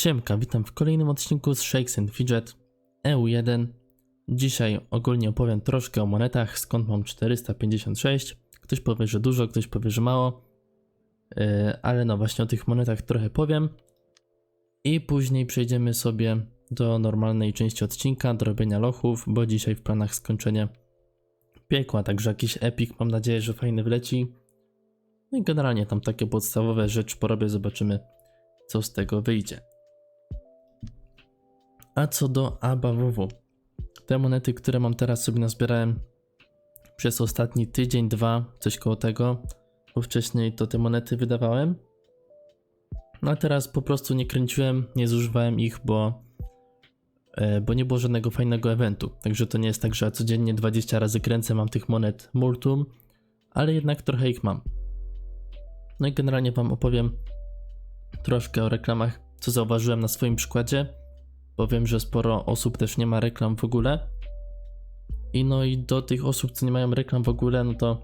Siemka, witam w kolejnym odcinku z Shakes and Fidget EU1. Dzisiaj ogólnie opowiem troszkę o monetach, skąd mam 456. Ktoś powie, że dużo, ktoś powie, że mało. Yy, ale no właśnie o tych monetach trochę powiem. I później przejdziemy sobie do normalnej części odcinka, do robienia lochów, bo dzisiaj w planach skończenie piekła, także jakiś epic, mam nadzieję, że fajny wleci. No i generalnie tam takie podstawowe rzeczy porobię, zobaczymy co z tego wyjdzie. A co do ABAWW, te monety, które mam teraz sobie nazbierałem przez ostatni tydzień, dwa, coś koło tego, bo wcześniej to te monety wydawałem. No a teraz po prostu nie kręciłem, nie zużywałem ich, bo, e, bo nie było żadnego fajnego eventu. Także to nie jest tak, że codziennie 20 razy kręcę, mam tych monet multum, ale jednak trochę ich mam. No i generalnie Wam opowiem troszkę o reklamach, co zauważyłem na swoim przykładzie, bo wiem, że sporo osób też nie ma reklam w ogóle. I no i do tych osób, co nie mają reklam w ogóle, no to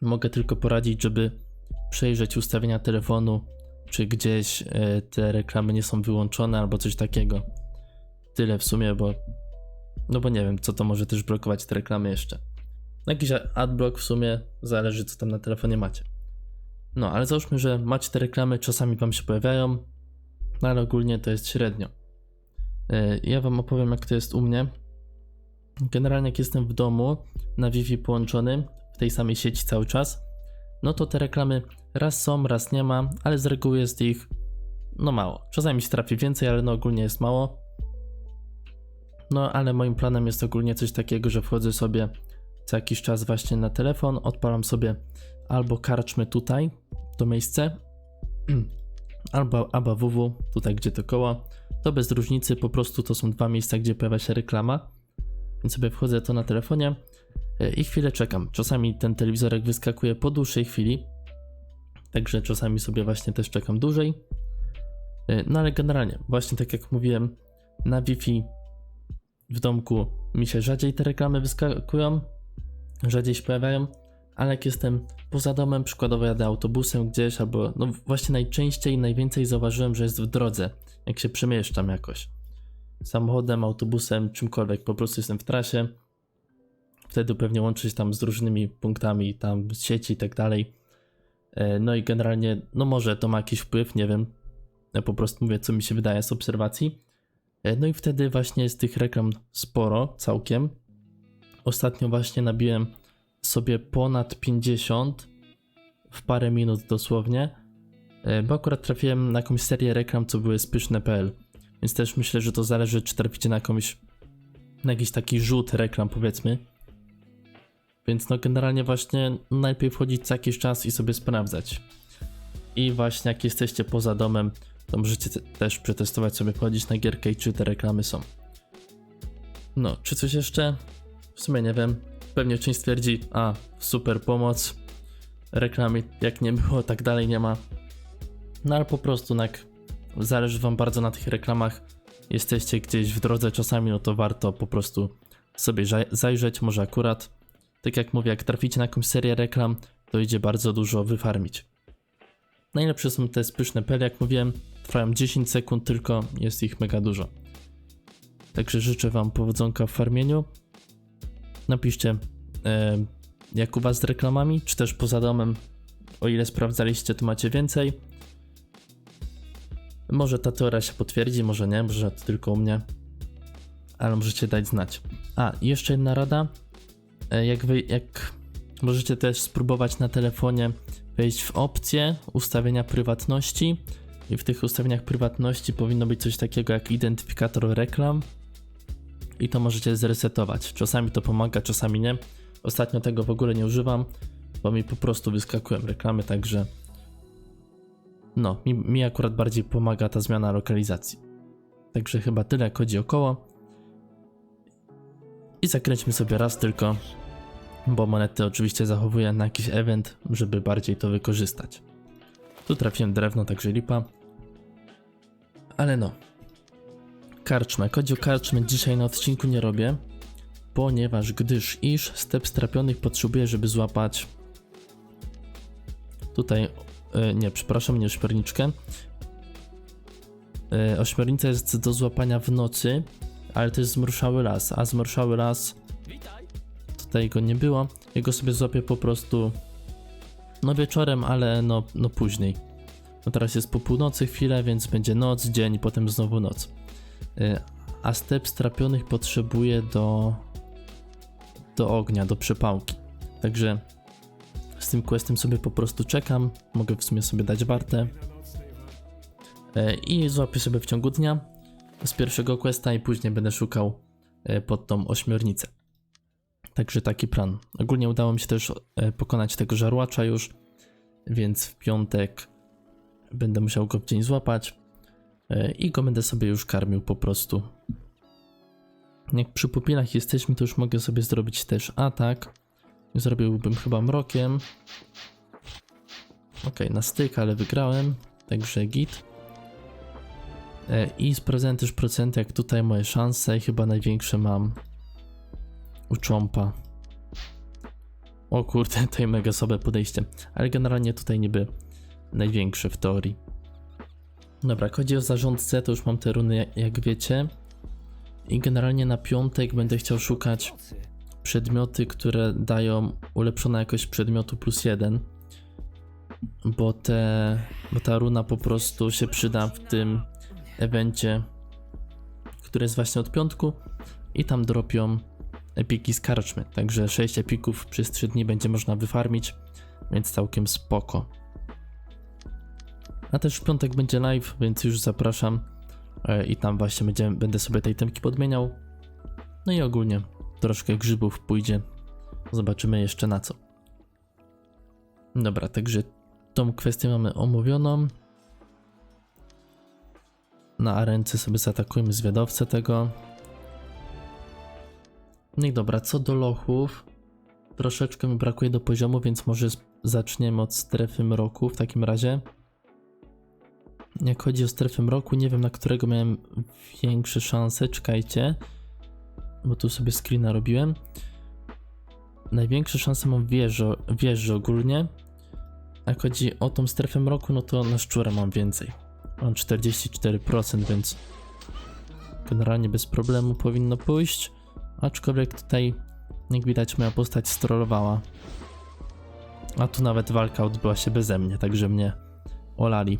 mogę tylko poradzić, żeby przejrzeć ustawienia telefonu, czy gdzieś e, te reklamy nie są wyłączone albo coś takiego. Tyle w sumie, bo no bo nie wiem, co to może też blokować te reklamy jeszcze. Jakiś adblock w sumie zależy, co tam na telefonie macie. No, ale załóżmy, że macie te reklamy, czasami wam się pojawiają, no ale ogólnie to jest średnio. Yy, Ja wam opowiem, jak to jest u mnie. Generalnie, jak jestem w domu, na Wi-Fi połączony, w tej samej sieci cały czas, no to te reklamy raz są, raz nie ma, ale z reguły jest ich no mało. Czasami się trafi więcej, ale no ogólnie jest mało. No, ale moim planem jest ogólnie coś takiego, że wchodzę sobie co jakiś czas właśnie na telefon, odpalam sobie albo karczmy tutaj, to miejsce, albo ABAWW, tutaj gdzie to koło, to bez różnicy, po prostu to są dwa miejsca, gdzie pojawia się reklama, więc sobie wchodzę to na telefonie e, i chwilę czekam. Czasami ten telewizorek wyskakuje po dłuższej chwili, także czasami sobie właśnie też czekam dłużej. E, No ale generalnie, właśnie tak jak mówiłem, na Wi-Fi w domku mi się rzadziej te reklamy wyskakują, rzadziej się pojawiają, ale jak jestem poza domem, przykładowo jadę autobusem gdzieś, albo no właśnie najczęściej, najwięcej zauważyłem, że jest w drodze, jak się przemieszczam jakoś. Samochodem, autobusem, czymkolwiek, po prostu jestem w trasie. Wtedy pewnie łączy się tam z różnymi punktami, tam z sieci i tak dalej. E, No i generalnie, no może to ma jakiś wpływ, nie wiem. Ja po prostu mówię, co mi się wydaje z obserwacji. E, No i wtedy właśnie jest tych reklam sporo, całkiem. Ostatnio właśnie nabiłem sobie ponad 50 w parę minut dosłownie, e, bo akurat trafiłem na jakąś serię reklam, co były spyszne.pl, więc też myślę, że to zależy, czy traficie na jakąś, na jakiś taki rzut reklam powiedzmy. Więc no generalnie właśnie najlepiej wchodzić co jakiś czas i sobie sprawdzać. I właśnie jak jesteście poza domem, to możecie te- też przetestować sobie wchodzić na gierkę i czy te reklamy są. No, czy coś jeszcze? W sumie nie wiem. Pewnie część stwierdzi, a super pomoc, reklamy jak nie było, tak dalej nie ma. No ale po prostu jak zależy wam bardzo na tych reklamach, jesteście gdzieś w drodze czasami, no to warto po prostu sobie zajrzeć, może akurat. Tak jak mówię, jak traficie na jakąś serię reklam, to idzie bardzo dużo wyfarmić. Najlepsze są te spyszne pele, jak mówiłem, trwają 10 sekund tylko, jest ich mega dużo. Także życzę wam powodzonka w farmieniu. Napiszcie, e, jak u was z reklamami, czy też poza domem, o ile sprawdzaliście, to macie więcej. Może ta teoria się potwierdzi, może nie, może to tylko u mnie, ale możecie dać znać. A, jeszcze jedna rada. E, Jak, wy, jak możecie też spróbować na telefonie wejść w opcje ustawienia prywatności i w tych ustawieniach prywatności powinno być coś takiego jak identyfikator reklam i to możecie zresetować. Czasami to pomaga, czasami nie. Ostatnio tego w ogóle nie używam, bo mi po prostu wyskakują reklamy, także no, mi, mi akurat bardziej pomaga ta zmiana lokalizacji. Także chyba tyle, jak chodzi około. I zakręćmy sobie raz tylko, bo monety oczywiście zachowuję na jakiś event, żeby bardziej to wykorzystać. Tu trafiłem drewno, także lipa. Ale no, karczmę. Chodzi o karczmę dzisiaj na odcinku nie robię, ponieważ gdyż iż step strapionych potrzebuję, żeby złapać tutaj, e, nie, przepraszam, nie szperniczkę, E, ośmiornica jest do złapania w nocy, ale to jest zmrszały las, a zmrszały las tutaj go nie było. Jego sobie złapię po prostu no wieczorem, ale no, no później. No teraz jest po północy chwilę, więc będzie noc, dzień, potem znowu noc. A step strapionych potrzebuje do do ognia, do przepałki. Także z tym questem sobie po prostu czekam. Mogę w sumie sobie dać wartę. Y, I złapię sobie w ciągu dnia z pierwszego questa i później będę szukał y, pod tą ośmiornicę. Także taki plan. Ogólnie udało mi się też e, pokonać tego żarłacza już, więc w piątek będę musiał go w dzień złapać e, i go będę sobie już karmił po prostu. Jak przy pupilach jesteśmy, to już mogę sobie zrobić też atak. Zrobiłbym chyba mrokiem. Ok, na styk, ale wygrałem, także git. E, I sprawdzałem też procenty, jak tutaj moje szanse. Chyba największe mam u Trumpa. O kurde, to mega sobie podejście. Ale generalnie tutaj niby największe w teorii. Dobra, chodzi o zarządcę, to już mam te runy, jak- jak wiecie. I generalnie na piątek będę chciał szukać przedmioty, które dają ulepszona jakość przedmiotu plus jeden. Bo, te, bo ta runa po prostu się przyda w tym evencie, który jest właśnie od piątku. I tam dropią epiki z karczmy. Także 6 epików przez 3 dni będzie można wyfarmić, więc całkiem spoko. A też w piątek będzie live, więc już zapraszam. E, I tam właśnie będzie, będę sobie tej temki podmieniał. No i ogólnie troszkę grzybów pójdzie. Zobaczymy jeszcze na co. Dobra, także tą kwestię mamy omówioną. Na arence sobie zaatakujemy zwiadowcę tego. No i dobra, co do lochów, troszeczkę mi brakuje do poziomu, więc może zaczniemy od strefy mroku w takim razie. Jak chodzi o strefę mroku, nie wiem na którego miałem większe szanse, czekajcie, bo tu sobie screena robiłem. Największe szanse mam w wieży, wieży ogólnie. Jak chodzi o tą strefę mroku, no to na szczura mam więcej. Mam 44%, więc generalnie bez problemu powinno pójść. Aczkolwiek tutaj, jak widać, moja postać strollowała. A tu nawet walka odbyła się beze mnie, także mnie olali.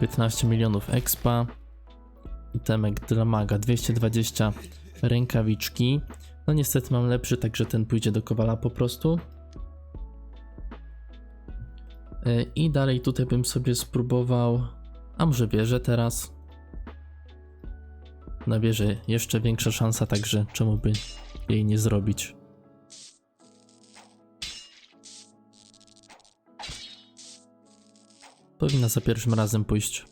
15 milionów expa. Itemek dla maga 220 rękawiczki. No niestety mam lepszy, także ten pójdzie do kowala po prostu. E, I dalej tutaj bym sobie spróbował. A może wierzę teraz? Na wieży jeszcze większa szansa, także czemu by jej nie zrobić? Powinna za pierwszym razem pójść.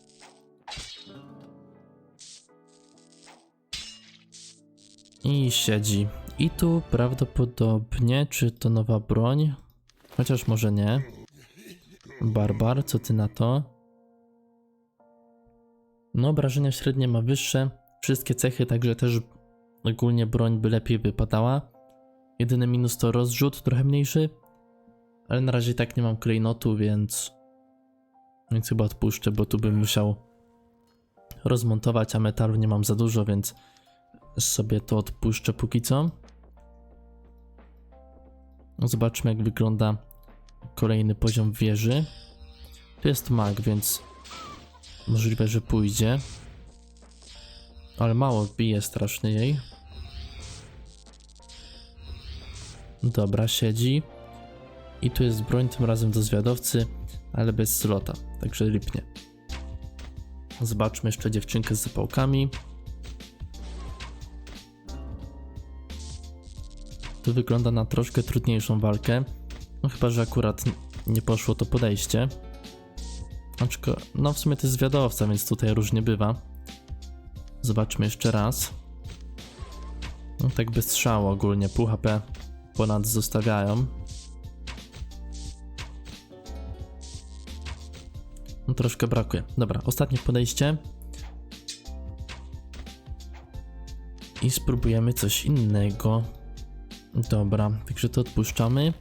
I siedzi. I tu prawdopodobnie, czy to nowa broń? Chociaż może nie. Barbar, co ty na to? No, obrażenia średnie ma wyższe. Wszystkie cechy, także też ogólnie broń by lepiej wypadała. Jedyny minus to rozrzut, trochę mniejszy. Ale na razie tak nie mam klejnotu, więc. Więc chyba odpuszczę, bo tu bym musiał rozmontować, a metalu nie mam za dużo, więc sobie to odpuszczę póki co. Zobaczmy, jak wygląda kolejny poziom wieży. Tu jest mag, więc możliwe, że pójdzie. Ale mało bije straszny jej. Dobra, siedzi. I tu jest broń tym razem do zwiadowcy, ale bez slota, także lipnie. Zobaczmy jeszcze dziewczynkę z zapałkami. Tu wygląda na troszkę trudniejszą walkę. No chyba, że akurat nie poszło to podejście. No w sumie to jest zwiadowca, więc tutaj różnie bywa. Zobaczmy jeszcze raz. No tak bez strzału ogólnie, pół HP ponad zostawiają. No troszkę brakuje. Dobra, ostatnie podejście. I spróbujemy coś innego. Dobra, także to odpuszczamy.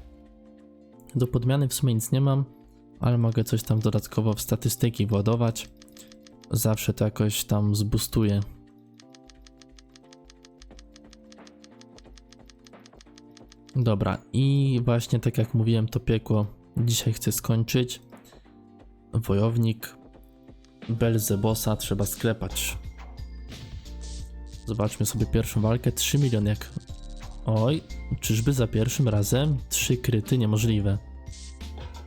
Do podmiany w sumie nic nie mam, ale mogę coś tam dodatkowo w statystyki władować. zawsze to jakoś tam zbustuje. Dobra, i właśnie tak jak mówiłem, to piekło dzisiaj chcę skończyć. Wojownik Belzebosa trzeba sklepać. Zobaczmy sobie pierwszą walkę. 3 miliony jak... Oj, czyżby za pierwszym razem? Trzy kryty niemożliwe.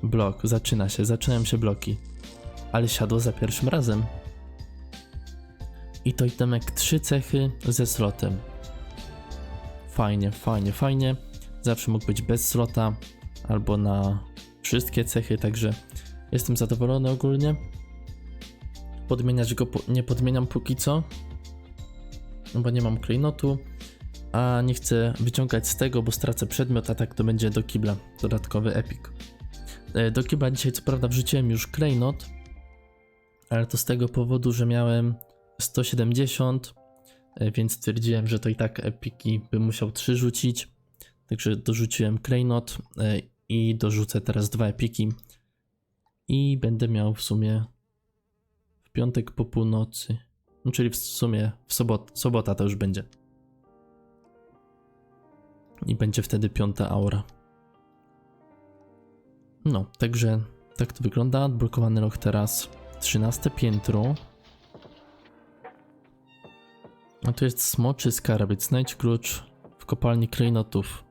Blok, zaczyna się, zaczynają się bloki. Ale siadło za pierwszym razem. I to itemek trzy cechy ze slotem. Fajnie, fajnie, fajnie. Zawsze mógł być bez slota albo na wszystkie cechy, także jestem zadowolony ogólnie. Podmieniać go nie podmieniam póki co, bo nie mam klejnotu, a nie chcę wyciągać z tego, bo stracę przedmiot, a tak to będzie do kibla, dodatkowy epic. E, Do kibla dzisiaj co prawda wrzuciłem już klejnot, ale to z tego powodu, że miałem 170, e, więc stwierdziłem, że to i tak epiki bym musiał 3 rzucić. Także dorzuciłem klejnot e, i dorzucę teraz dwa epiki. I będę miał w sumie w piątek po północy, no czyli w sumie w sobot, sobota to już będzie. I będzie wtedy piąta aura. No, także tak to wygląda. Odblokowany rok teraz 13 piętro. A tu jest smoczy skarbiec. Znajdź klucz w kopalni klejnotów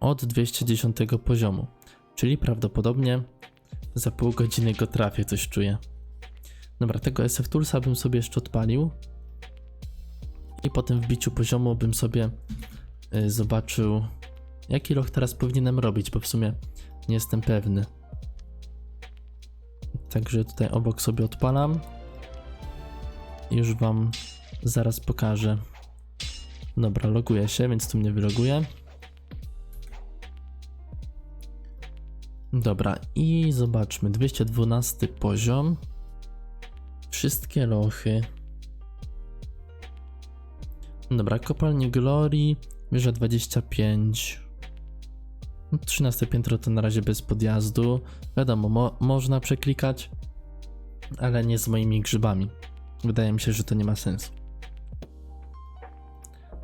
od 210 poziomu. Czyli prawdopodobnie za pół godziny go trafię, coś czuję. Dobra, tego SF Toolsa bym sobie jeszcze odpalił. I po tym wbiciu poziomu bym sobie y, zobaczył, jaki loch teraz powinienem robić, bo w sumie nie jestem pewny. Także tutaj obok sobie odpalam. Już wam zaraz pokażę. Dobra, loguję się, więc tu mnie wyloguje. Dobra, i zobaczmy. 212 poziom. Wszystkie lochy. Dobra, kopalnie Glory. Wieża 25. No, 13 piętro to na razie bez podjazdu. Wiadomo, mo można przeklikać, ale nie z moimi grzybami. Wydaje mi się, że to nie ma sensu.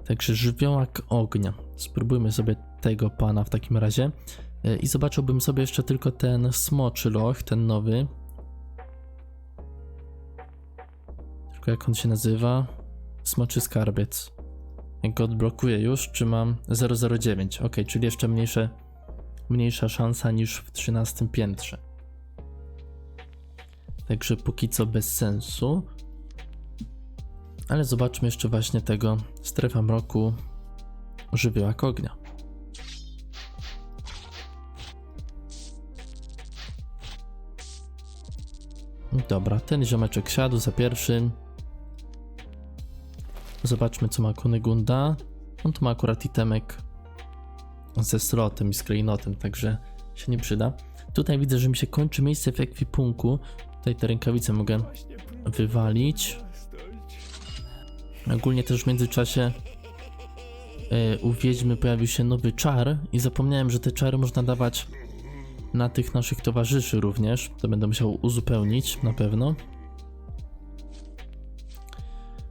Także żywiołak ognia. Spróbujmy sobie tego pana w takim razie. E, I zobaczyłbym sobie jeszcze tylko ten smoczy loch, ten nowy. Tylko jak on się nazywa? Smoczy skarbiec. Jak go odblokuję już, czy mam 009? Ok, czyli jeszcze mniejsze, mniejsza szansa niż w 13 piętrze. Także póki co bez sensu. Ale zobaczmy jeszcze właśnie tego strefa mroku żywiołak ognia. Dobra, ten ziomeczek siadł za pierwszym. Zobaczmy, co ma Kunigunda. On tu ma akurat itemek ze slotem i z także się nie przyda. Tutaj widzę, że mi się kończy miejsce w ekwipunku. Tutaj te rękawice mogę wywalić. Ogólnie też w międzyczasie yy, u Wiedźmy pojawił się nowy czar i zapomniałem, że te czary można dawać na tych naszych towarzyszy również. To będę musiał uzupełnić na pewno.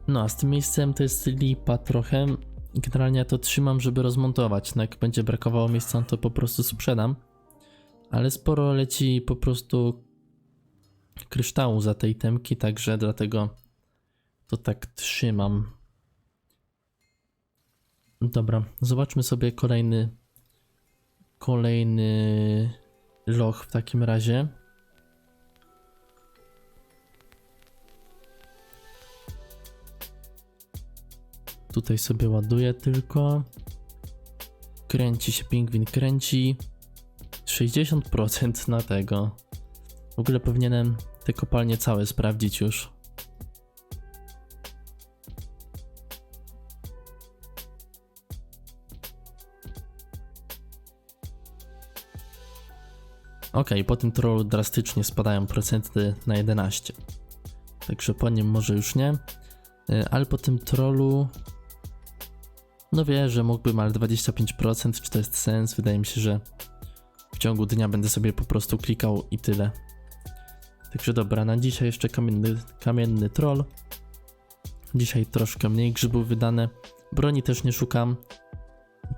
No a z tym miejscem to jest lipa trochę. Generalnie to trzymam, żeby rozmontować. No jak będzie brakowało miejsca, to po prostu sprzedam. Ale sporo leci po prostu kryształu za tej temki, także dlatego to tak trzymam. Dobra, zobaczmy sobie kolejny kolejny loch w takim razie. Tutaj sobie ładuję tylko. Kręci się pingwin, kręci. 60% na tego. W ogóle powinienem te kopalnie całe sprawdzić już. Ok, po tym trollu drastycznie spadają procenty na 11. Także po nim może już nie. Y, Ale po tym trollu. No wie, że mógłbym, ale 25%, czy to jest sens? Wydaje mi się, że w ciągu dnia będę sobie po prostu klikał i tyle. Także dobra, na dzisiaj jeszcze kamienny, kamienny troll. Dzisiaj troszkę mniej grzybów wydane. Broni też nie szukam.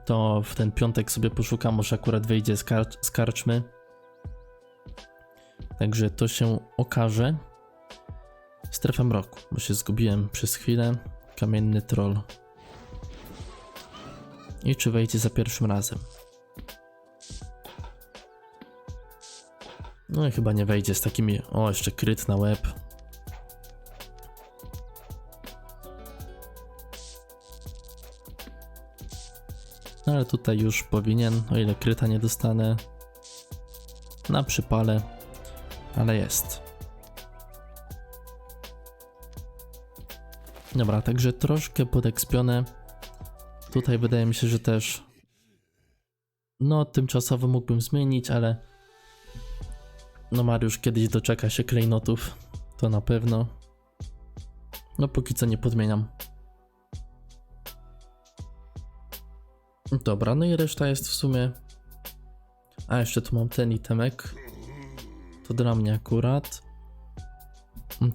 To w ten piątek sobie poszukam, może akurat wyjdzie z, kar- z karczmy. Także to się okaże. Strefa mroku, bo się zgubiłem przez chwilę. Kamienny troll. I czy wejdzie za pierwszym razem? No i chyba nie wejdzie z takimi. O, jeszcze kryt na łeb. No ale tutaj już powinien, o ile kryta nie dostanę. Na przypale, ale jest. Dobra, także troszkę podekspione. Tutaj wydaje mi się, że też. No, tymczasowo mógłbym zmienić, ale. No, Mariusz kiedyś doczeka się klejnotów. To na pewno. No, póki co nie podmieniam. Dobra, no i reszta jest w sumie. A jeszcze tu mam ten itemek. To dla mnie akurat.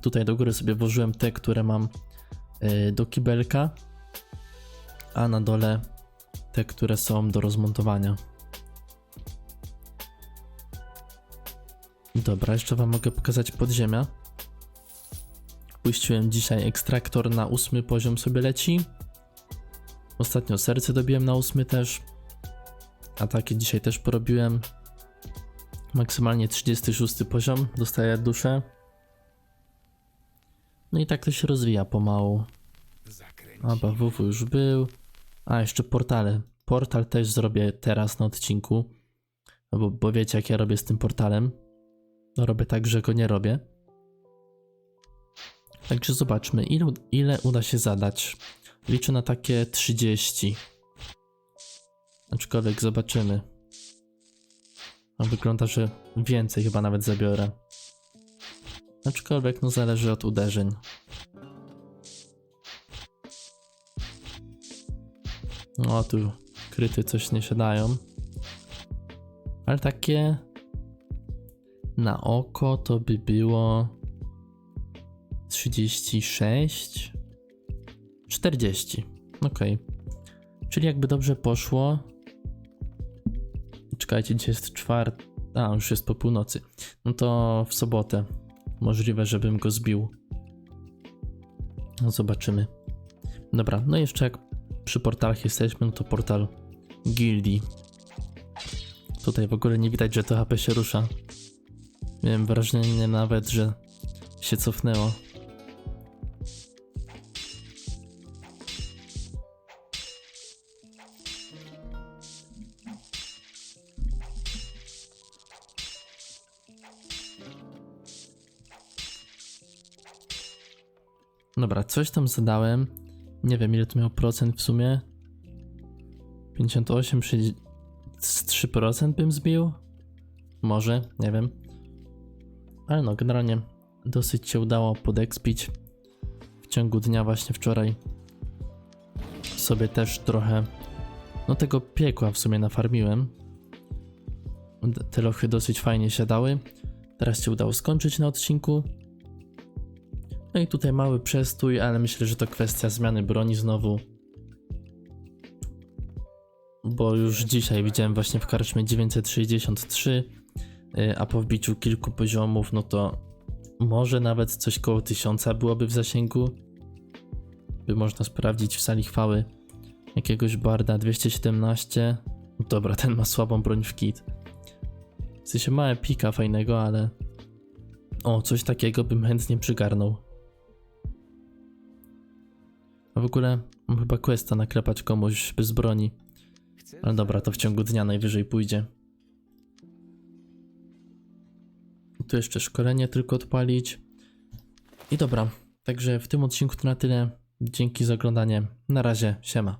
Tutaj do góry sobie włożyłem te, które mam y, do kibelka. A na dole te, które są do rozmontowania. Dobra, jeszcze wam mogę pokazać podziemia. Puściłem dzisiaj ekstraktor na ósmy poziom sobie leci. Ostatnio serce dobiłem na ósmy też. Ataki dzisiaj też porobiłem. Maksymalnie 36 poziom, dostaję duszę. No i tak to się rozwija pomału. A WW już był. A jeszcze portale. Portal też zrobię teraz na odcinku. No bo, bo wiecie jak ja robię z tym portalem. No robię tak, że go nie robię. Także zobaczmy ile, ile uda się zadać. Liczę na takie 30. Aczkolwiek zobaczymy. No wygląda, że więcej chyba nawet zabiorę. Aczkolwiek no zależy od uderzeń. No tu kryty coś nie siadają. Ale takie na oko to by było 36 40. Okej. Czyli jakby dobrze poszło. Czekajcie, dzisiaj jest czwart. A, już jest po północy. No to w sobotę. Możliwe, żebym go zbił. No zobaczymy. Dobra, no jeszcze jak przy portalach jesteśmy, no to portal Gildii. Tutaj w ogóle nie widać, że to HP się rusza. Miałem wrażenie nawet, że się cofnęło. Dobra, coś tam zadałem. Nie wiem ile to miał procent w sumie. 58, 60... z 3% bym zbił? Może, nie wiem. Ale no, generalnie dosyć się udało podekspić. W ciągu dnia właśnie wczoraj sobie też trochę no tego piekła w sumie nafarmiłem. Te lochy dosyć fajnie siadały. Teraz się udało skończyć na odcinku. No i tutaj mały przestój, ale myślę, że to kwestia zmiany broni znowu. Bo już dzisiaj widziałem właśnie w karczmie 963, y, a po wbiciu kilku poziomów, no to może nawet coś koło 1000 byłoby w zasięgu. By można sprawdzić w sali chwały jakiegoś barda 217. Dobra, ten ma słabą broń w kit. W sensie małe pika fajnego, ale... O, coś takiego bym chętnie przygarnął. A w ogóle mam chyba questa naklepać komuś bez broni. Ale dobra, to w ciągu dnia najwyżej pójdzie. Tu jeszcze szkolenie tylko odpalić. I dobra, także w tym odcinku to na tyle. Dzięki za oglądanie. Na razie, siema.